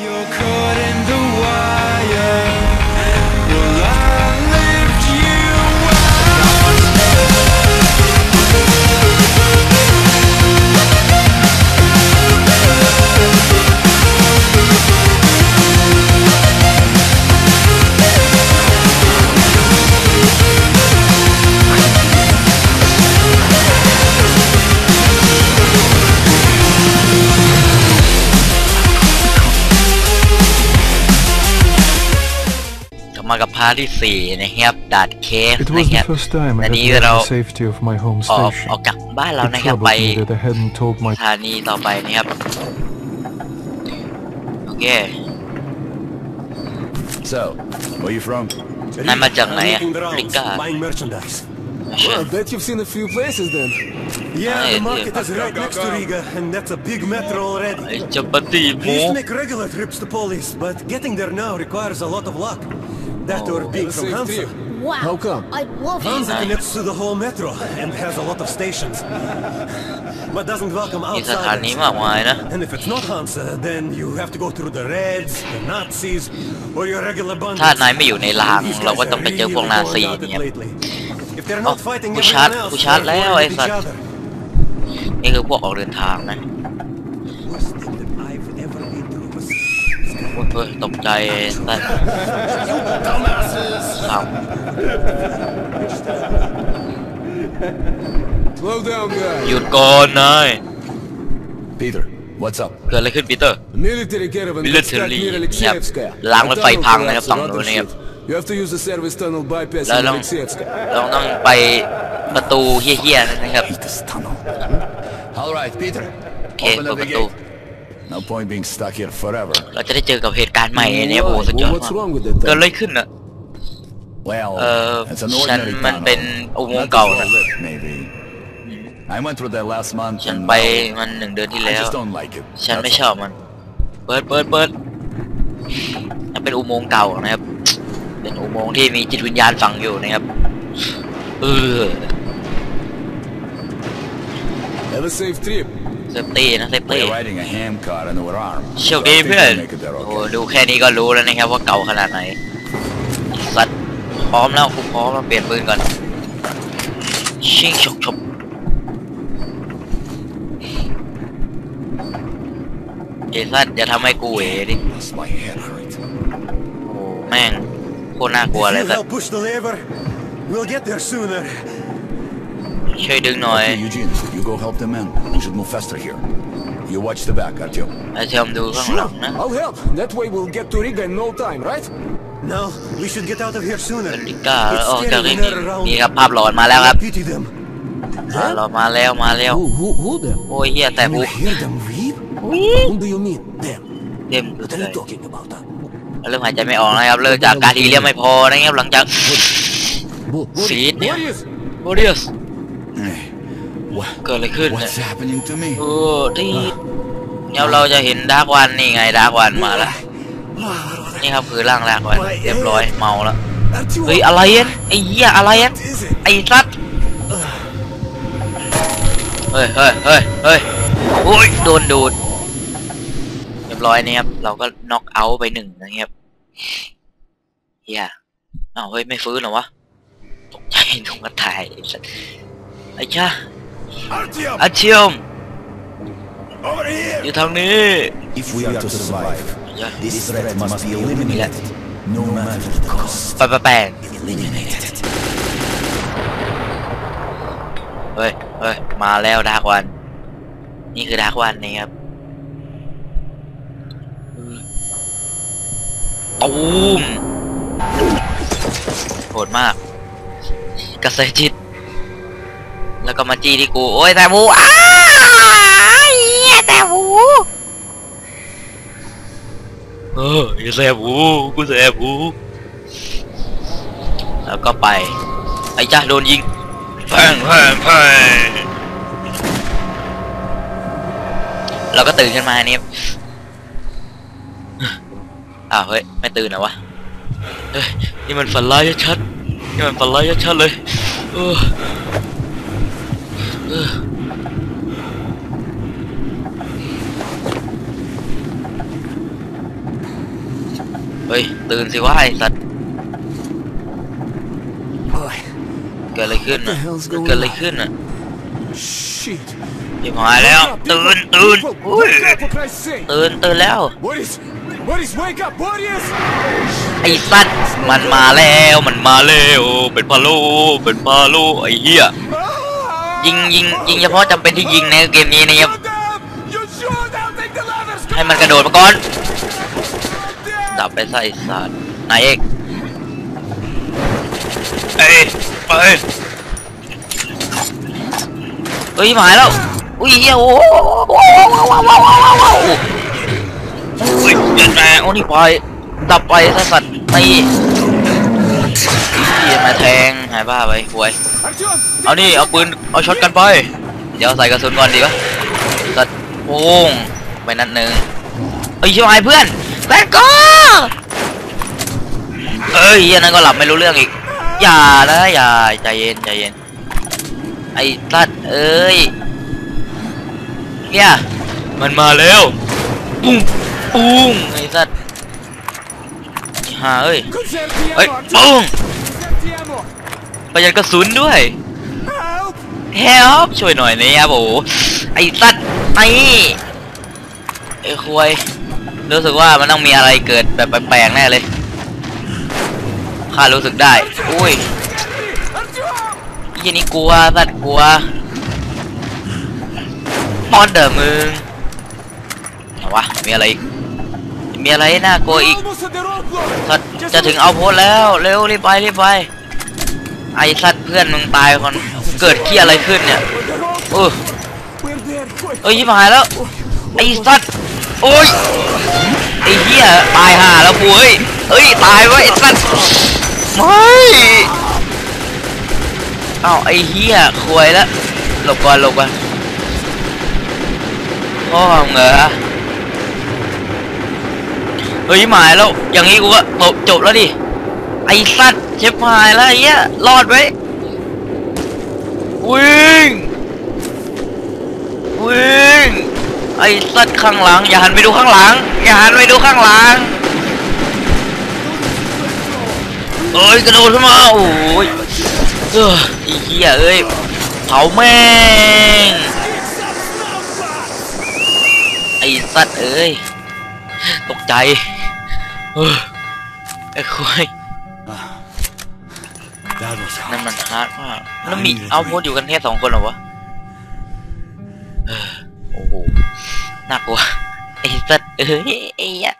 Your code. มากับพาร์ทที่สี่นะครับดาดเคฟ It นะ was ครั the บ first time I อัน had นี้ left เรา the safety of my home ออก station. ออกจากบ้านเรา It นะครับ troubled ไป me that I hadn't told my สถานีต่อไปนะครับ โอเค So, where you from? นายมาจากไหนอะ Making the ลิ rounds, ก้า buying merchandise. Well, bet you've seen a few places then. Yeah, Ah, the yeah, market yeah. is right next to Riga, and that's a big metro ไอ้ already. เจ้าปฏิห We มู used to make regular trips to Polis, but getting there now requires a lot of luck. That or being from safe Hansa. trip. Wow. How come? I love Hansa it. connects to the whole metro and has a lot of stations. But doesn't welcome มีสถานี outsiders. มากมายนะ And if it's not Hansa, then you have to go through the Reds, the Nazis, or your regular bandits. ถ้านายไม่อยู่ในราง These เรา guys ก็ต้อง are ไปเจอ really พวกนาซี going at it เนี่ย lately. If they're เอ้า not fighting กูชาร์จ everyone else, กูชาร์จ they're แล้ว going ไอ้ at สัต each ว์ other. นี่คือพวกออกเดินทางนะ เฮ้ยตกใจสัตว์ครับ Slow down, ห guys. ยุดก่อนนาย Peter, what's up? เกิดอะไรขึ้นปีเตอร์ Military caravan got stuck Military, near yep. Alexeyevskaya. Lang The na fay tunnel pang na collapsed pang and other doon, yep. shit. You have to use the service tunnel bypass Lang in lang. Alexeyevskaya. เราต้องไปประตูเฮี้ยๆนะครับ Hate this tunnel. All right, Peter. โอเค Open เปิด up ป the ระตู gate. No point being stuck here forever. เราจะได้เจอกับเหตุการณ์ใหม่เนี่ยโอ้โหสุดยอด What's มาก wrong with that เกิด tunnel? อะไรขึ้นอะ Well, Uh, it's an ฉัน ordinary มัน tunnel. เป็นอุโมง Not ค์เก่า as นะ well lit, maybe. I went through that last month ฉัน and ไป well, มันหนึ่งเดือนที่ I แล้ว just don't like it. ฉัน That's ไม่ all. ชอบมัน เปิดเปิดเปิดมันเป็นอุโมงค์เก่านะครับ เป็นอุโมงค์ที่มีจิตวิญญาณฝังอยู่นะครับ เออ Have a safe trip. เซฟตี้นะเซฟตี้ We're riding a ham car and we're armed. โชค So I ดี think เพื่อน we'll make it there โอ้ okay. ดูแค่นี้ก็รู้แล้วนะครับว่าเก่าขนาดไหนสัตว์พร้อมแล้วกูพร้อมแล้วเปลี่ยนปืนก่อนชิงฉกฉบเอ้สัตว์อย่าทำให้กูเหวดิ Plus my head hurt. โอ้แม่งโคตรน่ากลัว If เลย you สัตว์ ช่วยดึงหน่อย Okay, Eugene, you go help the men. We should move faster here. You watch the back, Artyom. ไอ้เทียมดูข้างหลั Sure, งนะ I'll help. That way we'll get to Riga in no time, right? No, we should get out of here sooner. เป็นลิก้า It's ออกจาก scary ที่ when นี่ they're around. นี่ครับภาพหลอนมาแล้วครับ Pity them. ภาพหลอนมาแล้วมาแล้ว Who, who, who them? โอ้ยเฮียแต่ You บุ hear them weep? Whom do you mean? Them. เต็มคือ What เล are ย you talking about? Huh? เริ่มหายใจไม่ออกนะครับเริ่มจากการทีเรียมไม่พอนะครับหลังจาก Bo- Feed Boris, me. Boris, โอเดียส Hey, what? เกิดอะไรขึ้นเนี่ย What's happening to me? โอ้ที่เดี๋ยวเราจะเห็นดาร์กวันนี่ไงดาร์กวันมาแล้วนี่ครับคือร่างดาร์กวันเรียบร้อยเมาแล้ว Artyom, เฮ้ยอะไรอะไอ้เหี้ยอะไรอะ what is it? ไอ้สัตว์เฮ้ยเฮ้ยเฮ้ยเฮ้ยโอ้ยโดนดูดเรียบร้อยนี่ครับเราก็น็อกเอาท์ไปหนึ่งนะครับเฮียอ้าวเฮ้ยไม่ฟื้นเหรอวะตกใจตรงกระถ่ายไอ้สัตว์ไอ้ช่า Artyom, อาเชียม over here. อยู่ทางนี้ If we are to survive, อย่า this threat must be eliminated. No matter the cost. ไปไปแปลง Eliminated. เฮ้ยเฮ้ยมาแล้วดาร์กวัน นี่คือดาร์กวันนี่ครับตูมโหดมากกระแสจิตแล้ว ก็มาจี้ที่กู โอ้ยแต่หมูอ้ายเหี้ยแต่หมูเอออย่าแสบหูกูแสบหูแล้วก็ไป ไอ้จ้าโดนยิงแพงแพงแพงเราก็ตื่นขึ้นมาเนี่ยอ้าวเฮ้ย ไม่ตื่นเหรอวะ เฮ้ย นี่มันฝันร้ายชัดๆนี่มันฝันร้ายชัดๆเลย เออ เออเฮ้ย ตื่นสิวะไอ้สัตว์ Boy, เกิดอะไรขึ้น What อะ the hell's going เกิดอะไรขึ้นอะ Shit. ยิบหายแล้ว ตื่นตื่น People, อุ้ย wake up for Christ's sake. ตื่นตื่นแล้ว Boris, Boris, wake up, Boris! ไอ้สัตว์มันมาแล้ว มันมาแล้ว เป็นพาโลเป็นพาโลไอ้เหี้ย Ah! ยิงยิงยิงเฉพาะจำเป็นที่ยิงในเกมนี้นะครับให้มันกระโดดมาก่อนดับไปใส่สัตว์นายเอกเอ้ยไปเฮ้ยหมายแล้วอุ้ยเหี้ยโอ้โหว้าวว้าวว้าวว้าวว้าวว้าวอุ้ยเจ็ดแม่โอ้นี่ไปดับไปสัตว์ตีเหี้ยมาแทง หายบ้าไปหวย Artyom! เอานี่เอาปืนเอาช็อตกันไป เดี๋ยวใส่กระสุนก่อนดีปะสัตว์โป้งไปนัดหนึ่งเอ้ยชิบหายเพื่อนแบงก็เอ้ยอันนั้นก็หลับไม่รู้เรื่องอีก อย่านะอย่าใจเย็นใจเย็น ไอ้สัตว์เอ้ยเนี่ยมันมาแล้วปุ้งปุ้งไอ้สัตว์ฮ่าเอ้ย Conserve the เอ้ย ammo! Artyom! ปุ้ง Conserve the ammo! ประหยัดกระสุนด้วย Help! ช่วยหน่อยนะครับโอ้โหไอ้สัตว์ไอ้ไอ้ควยรู้สึกว่ามันต้องมีอะไรเกิดแบบแปลกๆแน่เลยข้ารู้สึกได้อุ้ยยี่นี่กลัวสัตว์กลัวมอนเดอร์มึงวะมีอะไรอีกมีอะไรน่ากลัวอีกสัตว์จะถึงเอาโพสแล้วเร็วรีบไปรีบไป ไอ้สัตว์เพื่อนมึงตายก่อนเกิดขี้อะไรขึ้นเนี่ย On the road! เออเอ้ยชิบหายแล้วไอ้สัตว์โอ้ยไอ้เหี้ยตายห่าแล้วกูเฮ้ยเอ้ยตายวะไอ้สัตว์ไม่เอ้าไอ้เหี้ยควยแล้วหลบก่อนหลบก่อนพ่อมึงเหรอเฮ้ยหมายแล้วอย่างนี้กูก็จบจบแล้วดิ ไอ้สัตว์เจ็บหายแล้วไอ้เหี้ยรอดไว้วิ่งวิ่งไอ้สัตว์ข้างหลัง อย่าหันไปดูข้างหลัง อย่าหันไปดูข้างหลังเอ้ยกระโดดขึ้นมาโอ้ยเออไอ้เหี้ยเอ้ยเผาแม่งไอ้สัตว์เอ้ยตกใจเออไอ้ควาย นั่น hard. มันฮาร์ดมากแล้วมีเอาโพสอยู่กันแค่สองคนเหรอวะเออโอ้โหน่ากลัวไอ้สัตว์เอ้ยไอ้เหี้ย